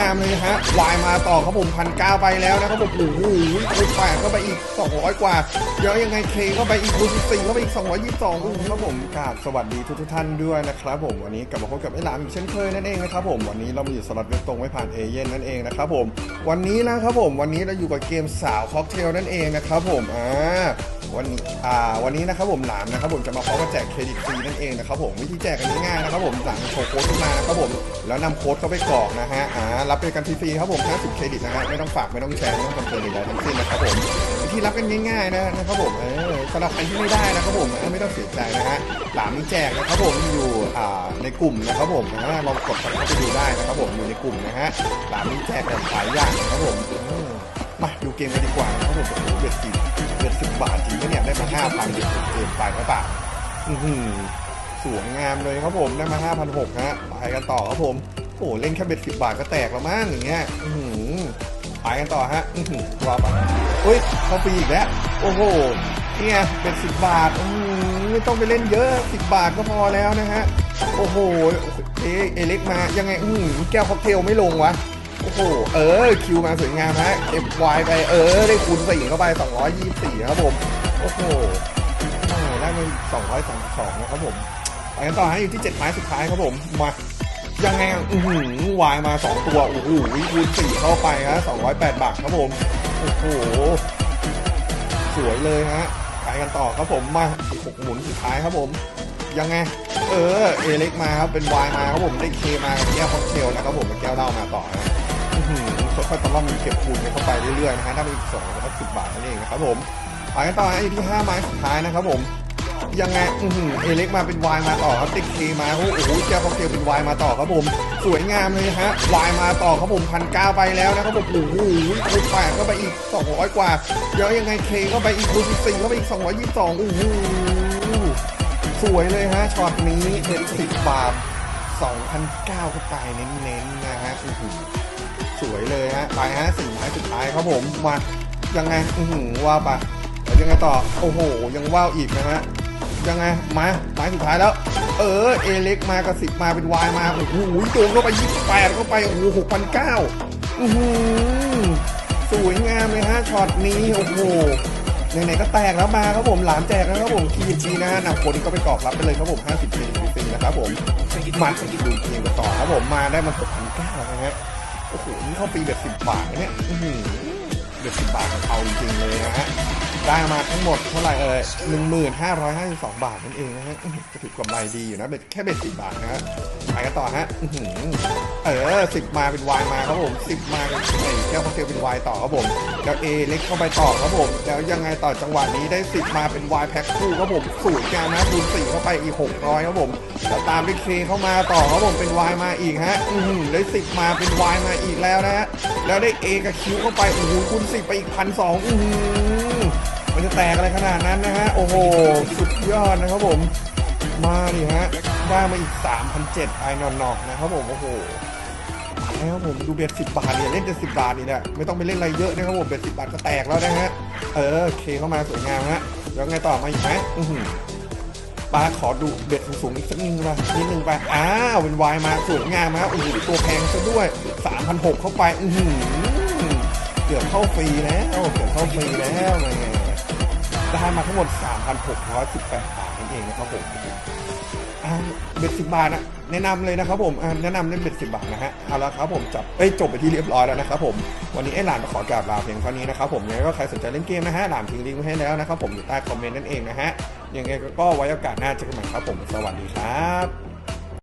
งามเลยฮะวายมาต่อครับผมพันเก้าไปแล้วนะครับผมโอ้โหคูณแปดเข้าไปอีก200กว่าเดี๋ยวยังไงเคเข้าไปอีกคูณสิบสี่เข้าไปอีก222อู้ครับผมกราบสวัสดีทุกๆท่านด้วยนะครับผมวันนี้กลับมาพบกับไอ้หลามอีกเช่นเคยนั่นเองนะครับผมวันนี้เรามาอยู่สล็อตเว็บตรงไม่ผ่านเอเย่นนั่นเองนะครับผมวันนี้นะครับผมวันนี้เราอยู่กับเกมสาวค็อกเทลนั่นเองนะครับผมอ่าวันนี้อ่าวันนี้นะครับผมหลามนะครับผมจะมาพร้อมกับแจกเครดิตฟรีนั่นเองนะครับผมวิธีแจกกันง่ายๆนะครับผมหลังโชว์โค้ดขึ้นมานะครับผมแล้วนำโค้ดเข้าไปกรอกนะฮะอ่ารับไปกันฟรีๆครับผม50เครดิตนะฮะไม่ต้องฝากไม่ต้องแชร์ไม่ต้องคอนเฟิร์มใดๆทั้งสิ้นนะครับผมวิธีรับกันง่ายๆนะนะครับผมเออสำหรับใครที่ไม่ได้นะครับผมไม่ต้องเสียใจนะฮะหลามแจกนะครับผมอยู่อ่าในกลุ่มนะครับผมนะลองกดเข้าไปดูได้นะครับผมอยู่ในกลุ่มนะฮะหลามแจกแบบหลายอย่างนะครับผมมาดูเกมกันดีกว่านะครับผมเบ็ดสิบเบ็ดสิบบาทจริงเนี่ยได้มาห้าพันเบ็ดสิบเกินไปหรือเปล่าอือหือสวยงามเลยครับผมได้มา5,600ฮะไปกันต่อครับผม โอ้เล่นแค่เบ็ดสิบบาทก็แตกแล้วมั้งอย่างเงี้ยอือหือไปกันต่อฮะอือหือรอไปอุ้ยเข้าฟรีอีกแล้ว โอ้โหเนี่ยเบ็ดสิบบาทอือหือไม่ต้องไปเล่นเยอะสิบบาทก็พอแล้วนะฮะโอ้โหเอเอเล็กมายังไงอือหือแก้วค็อกเทลไม่ลงวะโอ้โห เออ คิวมาสวยงามฮะเก็บวายไป เออ ได้คูณสี่เข้าไป 224 ครับผม โอ้โหอ่าได้มา232นะครับผมไปกันต่อฮะอยู่ที่ 7 ไม้สุดท้ายครับผม มา ยังไงอือหือวายมา2ตัวโอ้โหคูณ4เข้าไปฮะ208บาทครับผมโอ้โหสวยเลยฮะไปกันต่อครับผมมาหกหมุนสุดท้ายครับผม ยังไง เออเอเล็กมาครับเป็นวายมาครับผมได้เคมาแก้วค็อกเทลนะครับผมแก้วเหล้ามาต่อนะค่อยๆตะล่อมเก็บคูณเข้าไปเรื่อยๆนะฮะได้มาอีกสองนะครับสิบบาทนั่นเองนะครับผมไปกันต่อฮะอยู่ที่ห้าไม้สุดท้ายนะครับผม ยังไงอือหือเอเล็กมาเป็นวายมาต่อครับติ๊กเคมาโอ้โหแก้วค็อกเทลเป็นวายมาต่อครับผม สวยงามเลยฮะวายมาต่อครับผมพันเก้าไปแล้วนะครับผมโอ้โหคูณแปดเข้าไปอีกสองร้อยกว่าเดี๋ยวยังไงเคเข้าไปอีกคูณสิบสี่เข้าไปอีกสองร้อยยี่สิบสองโอ้โหสวยเลยฮะช็อตนี้เน็ตสิบบาท2,009เข้าไปเน้นๆนะฮะอื้อหือสวยเลยฮะไปฮะสี่ไม้สุดท้ายครับผมมายังไงอือหือว่าไปยังไงต่อ โอ้โห ยังว่าวอีกนะฮะ ยังไงมาไม้สุดท้ายแล้ว เออเอเล็กมากับสิบมาเป็นวายมาโอ้โหโดนเข้าไปยี่สิบแปดเข้าไปโอ้โหหกพันเก้าอือหือสวยงามเลยฮะช็อตนี้โอ้โหไหนๆก็แตกแล้วมาครับผมหลามแจกแล้วครับผมคีจีนะฮะนำคนก็ไปกรอกรับไปเลยครับผม50ปีฟรีนะครับผมมาดูเกมกันต่อครับผมมาได้มา6,900นะฮะโอ้โหนี่เข้าปีแบบ10บาทเนี่ยอือหือเบ็ดสิบบาทเอาจริงเลยนะฮะ ได้มาทั้งหมดเท่าไหร่เอ่ย1552บาทนั่นเองนะฮะก็ถือกำไรดีอยู่นะเบ็ดแค่เบ็ดสิบาทนะฮะไปกันต่อฮะเออสิบมาเป็นวายมาครับผมสิบมาเป็น แก้วคาเฟ่เป็นวายต่อครับผมแล้วเอเล็กเข้าไปต่อครับผม แล้วยังไงต่อจังหวะนี้ได้10มาเป็นวายแพ็คคู่ครับผมสูตรงามนะคูณ4เข้าไปอีก600ครับผมแล้วตามด้วยเคเข้ามาต่อครับผมเป็นวายมาอีกฮะ อื้อหือได้10มาเป็นวายมาอีกแล้วนะฮะแล้วได้เอกับคิวเข้าไปโอ้โหคูณ10ไปอีกพันสองอือหือมันจะแตกอะไรขนาดนั้นนะฮะโอ้โหสุดยอดนะครับผมมาดิฮะได้มาอีก3,700ไอนอนนอกนะครับผมโอ้โห แล้วผมดูเบ็ดสิบาทเนี่ยเล่นแต่สิบาทนี่แหละไม่ต้องไปเล่นอะไรเยอะนะครับผมเบ็ดสิบาทก็แตกแล้วนะฮะเออเคเข้ามาสวยงามฮะแล้วไงต่อมาอีกไหมอือหือปาขอดูเบ็ดสูงๆอีกสักนิดนึงไปนิดนึงไปอ้าวเป็นวายมาสวยงามฮะโอ้โหตัวแพงซะด้วย3,600เข้าไปอือหือเกือบเข้าฟรีแล้วเกือบเข้าฟรีแล้วไงได้มาทั้งหมด 3,618บาทนั่นเองนะครับผม อ่าเบ็ดสิบาทนะแนะนำเลยนะครับผมอ่าแนะนำเล่นเบ็ดสิบาทนะฮะเอาละครับผมจับเอ้ยจบไปที่เรียบร้อยแล้วนะครับผมวันนี้ไอ้หลานขอกราบลาเพียงเท่านี้นะครับผมยังไงก็ใครสนใจเล่นเกมนะฮะหลานทิ้งลิงก์ไว้ให้แล้วนะครับผมอยู่ใต้คอมเมนต์นั่นเองนะฮะยังไงก็ไว้โอกาสหน้าเจอกันใหม่ครับผมสวัสดีครับ